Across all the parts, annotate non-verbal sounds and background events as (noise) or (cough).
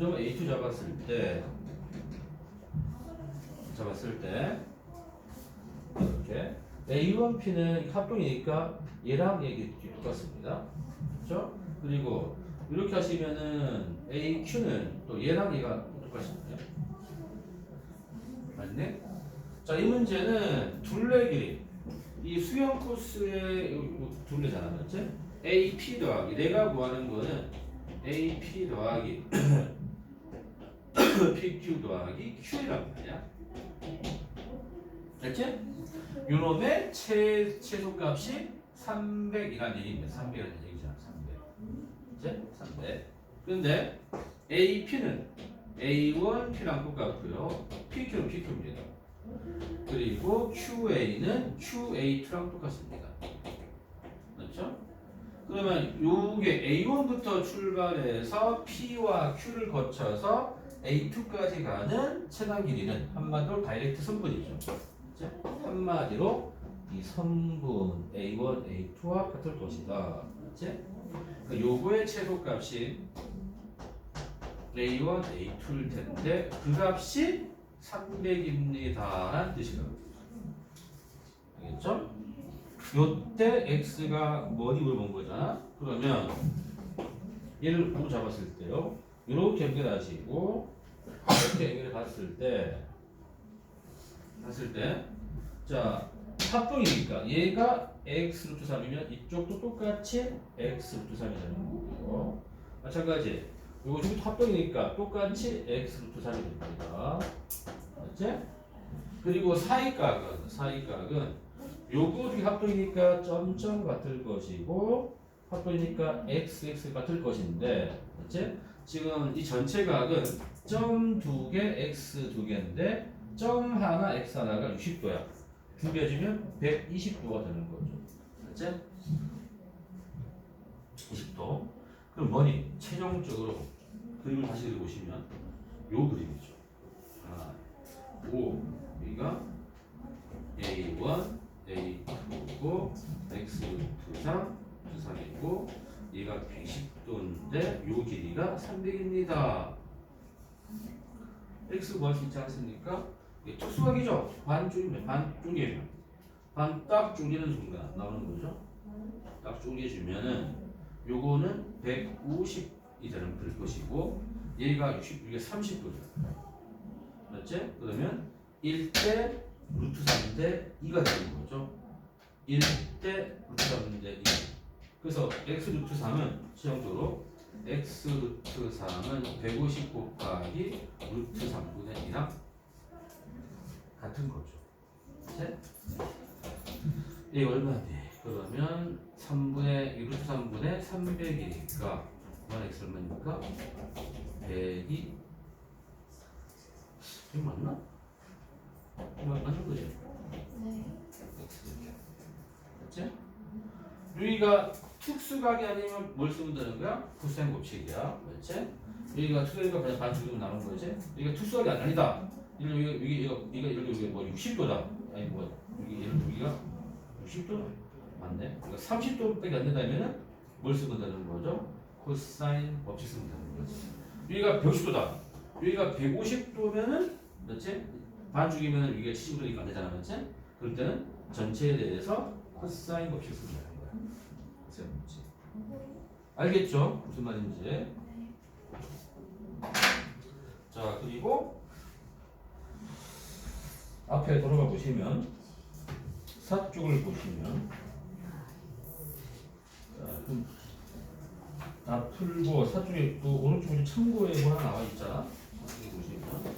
부정 A2 잡았을 때 잡았을 때 이렇게 A1P는 합동이니까 얘랑 얘기 똑같습니다. 그렇죠? 그리고 이렇게 하시면은 AQ는 또 얘랑 얘가 똑같습니다. 맞네? 자, 이 문제는 둘레 길이. 이 수영 코스의 둘레잖아, 맞지? AP 더하기. 내가 구하는 거는 AP 더하기 (clears throat) PQ 더하기 Q란 말이야. 됐지? 요놈의 최, 최소값이 300이라는 얘기입니다. 300이라는 얘기잖아, 300. 이제 300. 근데 AP는 A1P랑 똑같고요. PQ는 PQ입니다. 그리고 QA는 QA2랑 똑같습니다. 맞죠? 그러면 요게 A1부터 출발해서 P와 Q를 거쳐서 A2까지 가는 최단 길이는 한마디로 다이렉트 선분이죠. 그죠? 한마디로 이 선분 A1, A2와 같을 것이다. 맞지? 그러니까 요거의 최소값이 A1, A2일 텐데 그 값이 300입니다. 라는 뜻이거든요. 알겠죠? 요때 x가 뭐니 물어본 거잖아. 그러면 얘를 으로 잡았을 때요. 이렇게 연결하시고 이렇게 연결해 봤을 때 봤을 때 자, 합동이니까 얘가 x 루트 3이면 이쪽도 똑같이 x 루트 3이 되는 거고요. 마찬가지 요거 지금 합동이니까 똑같이 x 루트 3이 됩니다. 맞지? 그리고 사이각은 사이각은 요거 두 합동이니까 점점 같을 것이고 합동이니까 x x 같을 것인데 맞지? 지금 이 전체 각은 점 두 개 x 두 개인데 점 하나 x 하나가 60도야. 두개 주면 120도가 되는 거죠. 맞지? 20도. 그럼 뭐니? 최종적으로 그림을 다시 그려보시면 요 그림이죠. 하나, 5 여기가 A1, A2고 X 루트 3, 루트 3이고 얘가 110도인데 요 길이가 300입니다. X 구할 수 있지 않습니까? 이게 특수각이죠. 반줄이면 반줄이면 반딱 줄이는 순간 나오는 거죠. 딱 줄여주면은 요거는 150이 되는 될 것이고 얘가 60, 이게 30도죠. 맞지? 그러면 1대 루트 3대 2가 되는 거죠. 1대 루트 3대 2. 그래서 x 루트 3은 시험적으로 x 루트 3은 150 곱하기 루트 3분의 2랑 같은 거죠. 셋. 이게 얼마인데? 그러면 3분의 이 루트 3분의 300이니까 그만 x 얼마입니까? 100이 이거 맞나? 이거 맞는 거지? 네. 맞지? 여기가 특수각이 아니면 뭘 쓰면 되는 거야? 코사인 법칙이야. 맞지? 여기가 특수각이니까 그냥 반죽이면 나오는 거지? 여기가 특수각이 아니다. 이거 여기 여기 예를 들어 뭐 60도다. 아니 뭐 여기 예를 들어 여기가 60도 맞네. 그러니까 30도밖에 안 된다면은 뭘 쓰면 되는 거죠? 코사인 법칙 쓰면 되는 거지. 여기가 150도다. 여기가 150도면은 맞지? 반 죽이면 이게 70도니까 안 되잖아, 맞지? 그럴 때는 전체에 대해서 코사인 법칙 쓰면 되는 거야. 코사인 법칙. 알겠죠? 무슨 말인지. 자, 그리고 앞에 돌아가 보시면 사쪽을 보시면 자, 다 풀고 사쪽에 그 오른쪽에 참고에 뭐 하나 나와 있잖아. 보시면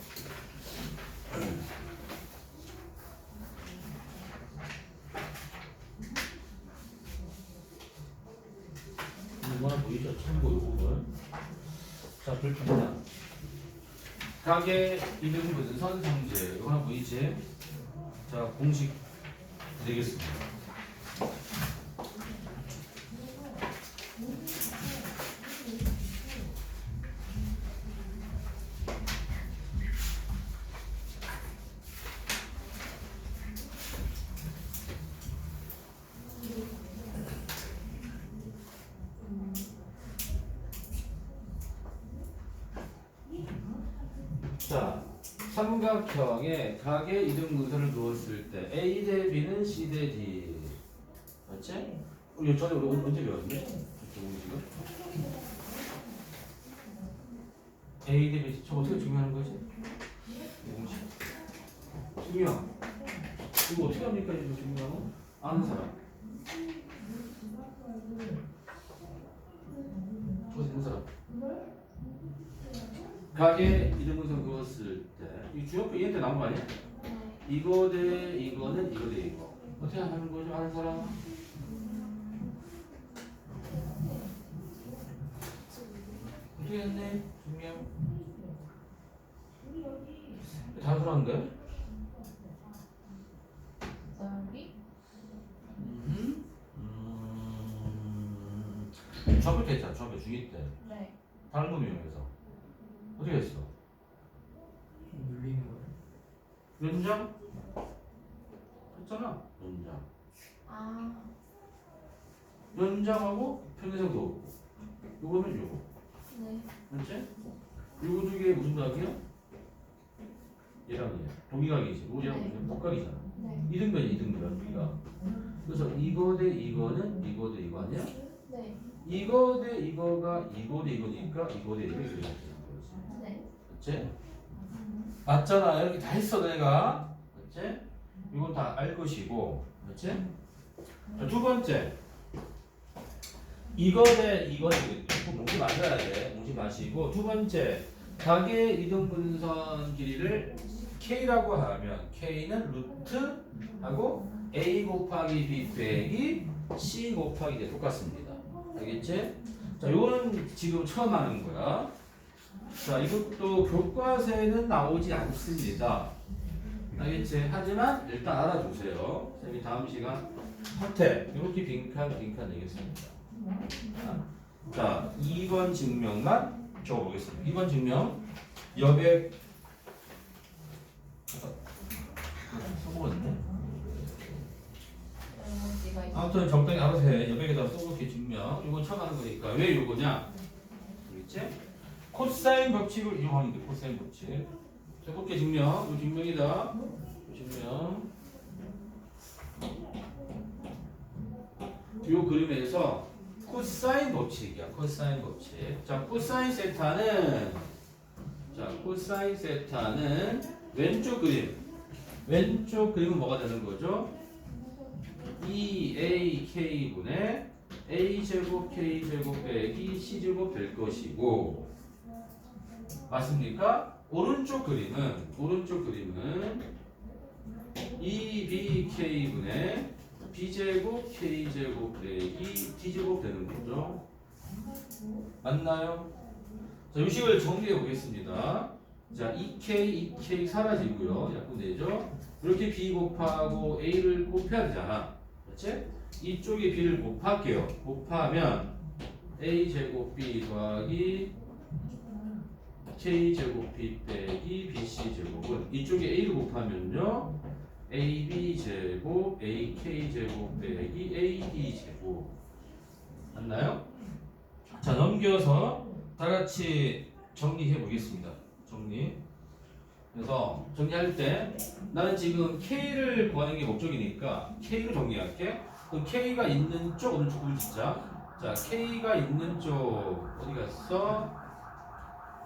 보이죠? 참고 이 부분. 자, 불편하다. 가게 이름 무슨 선성제 이거 하나 보이지? 자, 공식 드리겠습니다. 자, 삼각형에 각의 이등 분선을 두었을 때 A 대 B는 C 대 D. 맞지? 우리 전에 우리 언제 배웠는데? 지금 A 대 B 저 어떻게 증명하는 거지? 공식. 증명. 이거 어떻게 합니까? 이거 증명? 아는 사람. 어디 있는 사람? 가게 이등분선 그었을 때, 이 주역표 얘한테 나온 거 아니야? 이거 대 이거는 이거 대 이거. 어떻게 하는 거죠? 아는 사람? 어떻게 했네? 증명. 단순한데? 여기 음. 음. 중학교 때 했잖아. 중학교 중2 때. 네 다른 놈 이용해서. 어떻게 했어? 눌리는 거예요. 연장? 했잖아. 연장. 아, 연장하고 평행선도 없고. 요거는 요거. 네. 맞지? 요거 두 개 무슨 각이야? 얘랑 얘. 동의각이지. 우리랑 네. 복각이잖아. 네. 이등변이 이등변 우리가. 그래서 이거 대 이거는 이거 대 이거 아니야? 네. 이거 대 이거가 이거 대 이거니까 이거 대 이거 거지. 네. 맞지? 맞잖아. 이렇게 다 했어 내가. 맞지? 이건 다 알 것이고. 맞지? 자, 두 번째. 이거 대 이거 대 몽지 맞아야 돼. 몽지 마시고 두 번째. 각의 이등분선 길이를 K라고 하면 K는 루트 하고 A 곱하기 B 빼기 C 곱하기 대 똑같습니다. 알겠지? 자, 요거는 지금 처음 하는 거야. 자, 이것도 교과서에는 나오지 않습니다. 알겠지? 하지만 일단 알아두세요. 선생님이 다음 시간 선택 이렇게 빈칸 빈칸 내겠습니다. 자, 2번 증명만 적어보겠습니다. 2번 증명 여백 있어. 아무튼 적당히 알아서 해. 여백에다 써볼게 증명. 이건 하는 거니까 왜 이거냐? 알겠지? 코사인 법칙을 이용하면 돼. 코사인 법칙. 자, 볼게 증명. 이 증명이다. 이 증명. 이 그림에서 코사인 법칙이야. 코사인 법칙. 자, 코사인 세타는 자, 코사인 세타는 왼쪽 그림. 왼쪽 그림은 뭐가 되는 거죠? 2ak 분의 a 제곱 k 제곱 빼기 c 제곱 될 것이고 맞습니까? 오른쪽 그림은 오른쪽 그림은 2bk 분의 b 제곱 k 제곱 빼기 d 제곱 되는 거죠. 맞나요? 자, 요식을 정리해 보겠습니다. 자, 2k, 2k 사라지고요. 약분되죠? 이렇게 b 곱하고 a를 곱해야 되잖아. 그렇지? 이쪽에 b를 곱할게요. 곱하면 a 제곱 b 더하기 k 제곱 b 빼기 bc 제곱은 이쪽에 a를 곱하면요. ab 제곱 ak 제곱 빼기 ad 제곱 맞나요? 자 넘겨서 다 같이 정리해 보겠습니다. 정리. 그래서 정리할 때 나는 지금 K를 구하는 게 목적이니까 K로 정리할게. 그럼 K가 있는 쪽 오른쪽 을 짓자. 자, K가 있는 쪽 어디 갔어?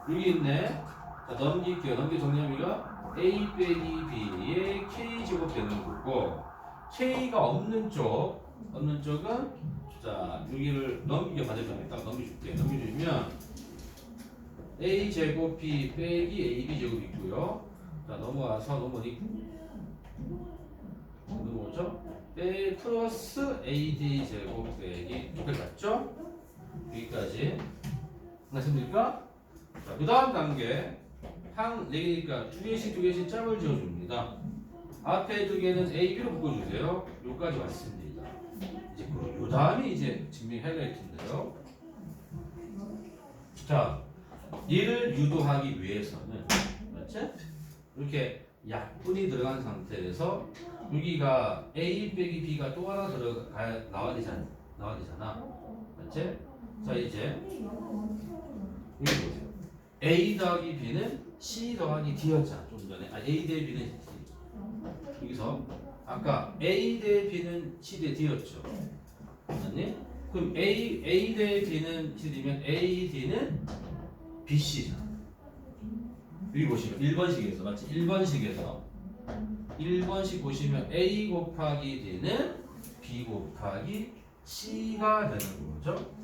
여기 있네. 자, 넘길게요. 넘겨 정리하기가 A 빼기 B의 K 제곱 되는 거고 K가 없는 쪽 없는 쪽은 자 여기를 넘기게 받을까 딱 넘겨줄게. 넘겨주면 A 제곱 B 빼기 AB 제곱 있고요. 자 넘어와서 넘어니 넘어오죠? 빼 플러스 AD 제곱 빼기 이렇게 맞죠? 여기까지 맞습니까? 자, 그 다음 단계 항 4개니까 두 개씩 두 개씩 짝을 지어줍니다. 앞에 두 개는 A, B로 묶어주세요. 여기까지 왔습니다. 이제 그 다음이 이제 증명 하이라이트인데요. 자, 얘를 유도하기 위해서는 맞지? 이렇게 약분이 들어간 상태에서 여기가 A 빼기 B가 또 하나 들어가 나와야 되잖아. 나와야 되잖아. 맞지? 자 이제 여기 보세요. A 더하기 B는 C 더하기 D였잖아 좀 전에 아, A 대 B는 D 여기서 아까 A 대 B는 C 대 D였죠 맞니? 그럼 A, A 대 B는 C D면 A, D는 B, C잖아 여기 보시면 1번식에서 맞지? 1번식에서 1번식 보시면 A 곱하기 D는 B 곱하기 C가 되는 거죠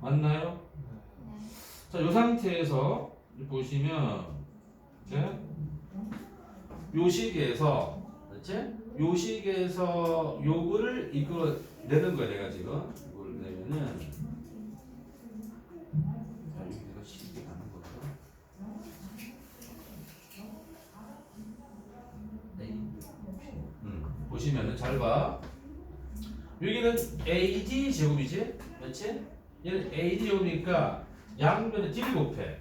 맞나요? 네. 자, 이 상태에서 보시면 이제 요 식에서 그렇지? 요 식에서 요거를 이끌어 내는 거야 내가 지금 이걸 내면은 자, 여기 내가 식이 가는 거죠. 음, 보시면은 잘 봐. 여기는 AD 제곱이지, 그렇지? 얘는 AD 제곱이니까 양변에 D를 곱해.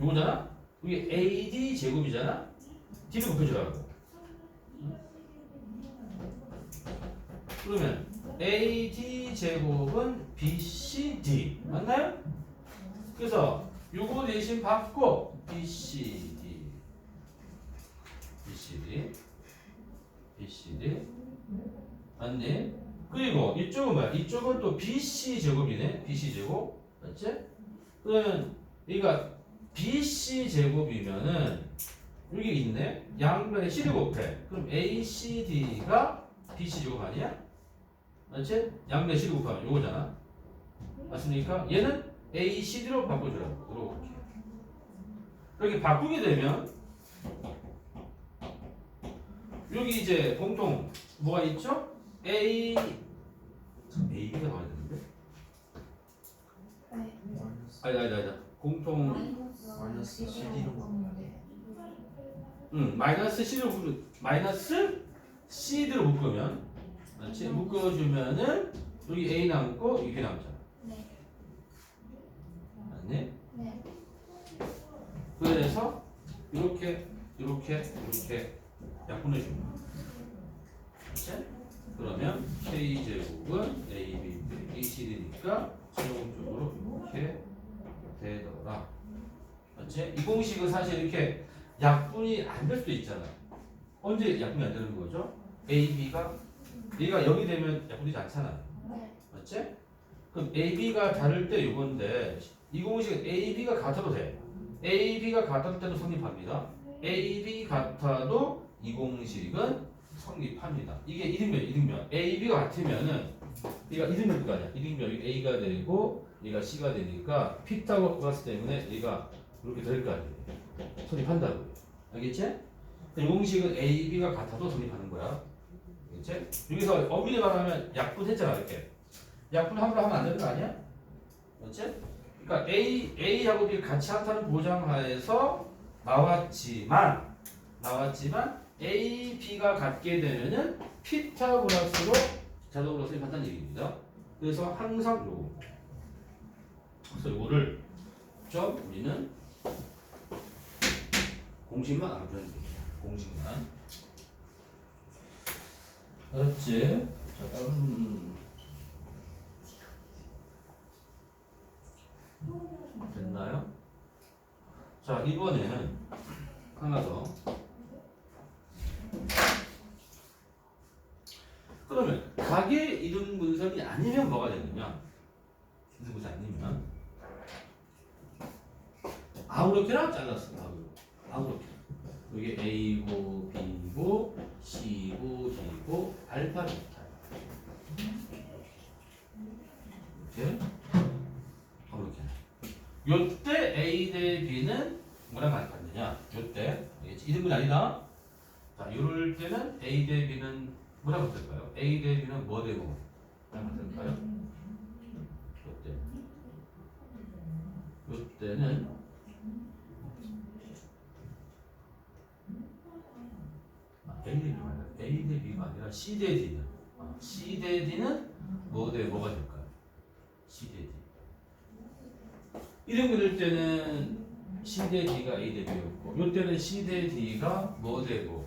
요거잖아? 여기 AD 제곱이잖아? D를 곱해주라고. 그러면 AD 제곱은 BCD 맞나요? 그래서 요거 대신 받고 BCD BCD BCD 맞니? 그리고 이쪽은 뭐야? 이쪽은 또 BC 제곱이네. BC 제곱. 맞지? 그러면 여기가 BC 제곱이면은 여기 있네. 양변에 C를 곱해. 그럼 ACD가 BC 제곱 아니야? 맞지? 양변에 C를 곱하면 요거잖아. 맞습니까? 얘는 ACD로 바꿔주라고. 이렇게. 이렇게 바꾸게 되면 여기 이제 공통 뭐가 있죠? A AB가 나와야 되는데? 네. 아니다 아니다 아니다 공통 마이너스 CD로 응 마이너스 C를 묶 마이너스 C를 묶으면 맞지? 묶어주면은 여기 A 남고 이게 남잖아 네. 맞니? 네. 그래서 이렇게 이렇게 이렇게 약분해 줍니다 맞지? 그러면 K 제곱은 A, B, B, CD니까 최종적으로 이렇게 되더라. 맞지? 이 공식은 사실 이렇게 약분이 안 될 수도 있잖아. 언제 약분이 안 되는 거죠? A, B가 얘가 0이 되면 약분되지 않잖아. 네. 맞지? 그럼 A, B가 다를 때 이건데 이 공식은 A, B가 같아도 돼. A, B가 같을 때도 성립합니다. A, B 같아도 이 공식은 성립합니다. 이게 이등변, 이등변. A, B가 같으면은 얘가 이등변 거 아니야. 이등변이 A가 되고 얘가 C가 되니까 피타고라스 때문에 얘가 이렇게 될 거 아니에요. 성립한다고. 알겠지? 이 공식은 A, B가 같아도 성립하는 거야. 알겠지? 여기서 엄밀히 말하면 약분 했잖아, 이렇게. 약분 함부로 하면 안 되는 거 아니야? 맞지? 그러니까 A, A하고 B 같이 한다는 보장하에서 나왔지만 나왔지만 A, B가 같게 되면은 피타고라스로 자동으로 수립한다는 얘기입니다. 그래서 항상 요거 그래서 요거를 좀 우리는 공식만 알아두면 됩니다. 공식만 알았지? 자, 음. 됐나요? 자 이번에는 하나 더 그러면 가게 이름 분석이 아니면 뭐가 되느냐 분석 아니면 아무렇게나 잘랐어 아무렇게 이게 A고 B고 C고 D고 알파 베타 이렇게 아무렇게 요때 A 대 B는 뭐랑 같느냐? 요때 알겠지? 이등분이 아니다. 자, 요럴 때는 A 대 B는 뭐랑 같을까요? A 대 B는 뭐 되고 뭐랑 같을까요? 요때. 요때는 아, A 대 B가 아니라 A 대 B가 아니라 C 대 D는? 아, C 대 D는 뭐 대 뭐가 될까요? C 대 D. 이름 그릴 때는 C 대 D가 A 대 B였고 이때는 C 대 D가 뭐 되고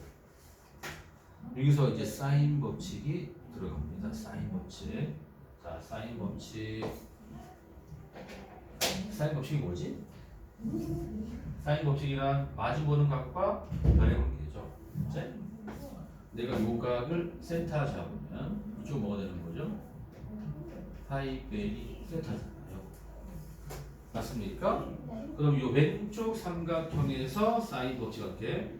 여기서 이제 사인 법칙이 들어갑니다. 사인 법칙. 자, 사인 법칙. 사인 법칙이 뭐지? 사인 법칙이란 마주보는 각과 변의 관계죠. 그치? 내가 요 각을 세타 잡으면 이쪽 뭐가 되는 거죠? 빼기 세타잖아요. 맞습니까? 네. 그럼 이 왼쪽 삼각형에서 사인 법칙 할게.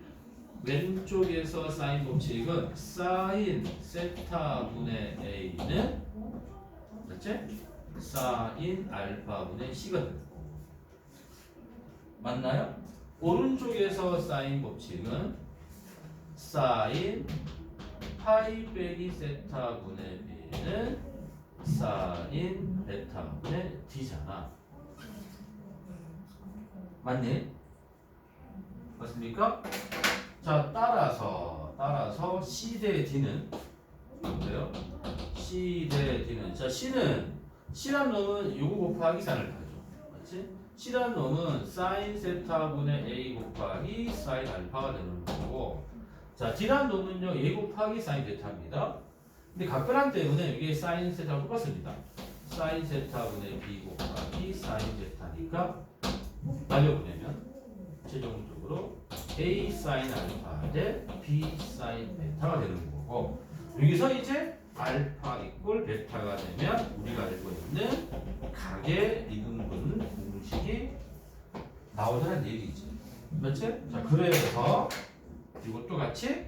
왼쪽에서 사인 법칙은 사인 세타분의 a는 맞지? 사인 알파분의 c거든. 맞나요? 오른쪽에서 사인 법칙은 사인 파이 빼기 세타분의 b는 사인 베타분의 d잖아. 맞니? 맞습니까? 자 따라서 따라서 C 대 D는 어때요? C 대 D는 자 C는 C란 놈은 요거 곱하기 사인을 하죠. 맞지? C란 놈은 사인 세타분의 A 곱하기 사인 알파가 되는 거고 자 D란 놈은요 A 곱하기 사인 베타입니다. 근데 각변환 때문에 이게 사인 세타가 똑같습니다. 사인 세타분의 B 곱하기 사인 베타니까 날려보내면 최종적으로 A 사인 알파 대 B 사인 베타가 되는 거고 여기서 이제 알파 이꼴 베타가 되면 우리가 알고 있는 각의 이등분 공식이 나오자는 얘기지 맞지? 자 그래서 이것도 같이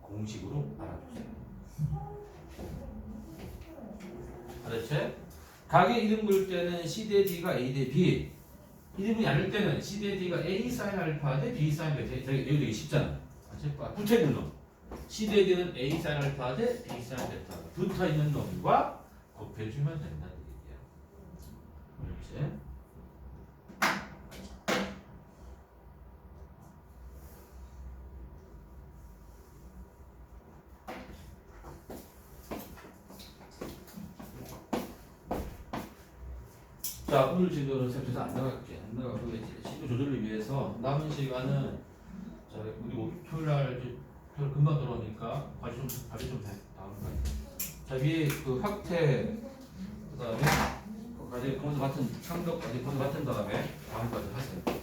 공식으로 알아주세요 알았지? 각의 이름 볼 때는 C 대 D가 A 대 B 이름이 아닐 때는 C 대 D가 A 사인 알파 대 B 사인 베타 되게 되게 쉽잖아. 맞지? 붙어 있는 놈. C 대 D는 A 사인 알파 대 B 사인 베타. 붙어 있는 놈과 곱해주면 된다는 얘기야. 그렇지? 자 오늘 진도는 쌤께서 안 나갈게 안 나가고 이제 시도 조절을 위해서 남은 시간은 자 우리 오- 토요일 날 토요일 금방 들어오니까 과제 좀 과제 좀 해. 다음 거. 자 위에 그 확태 그다음에 그 과제 검수 같은 창덕 과제 검수 같은 다음에 다음 과제 하세요.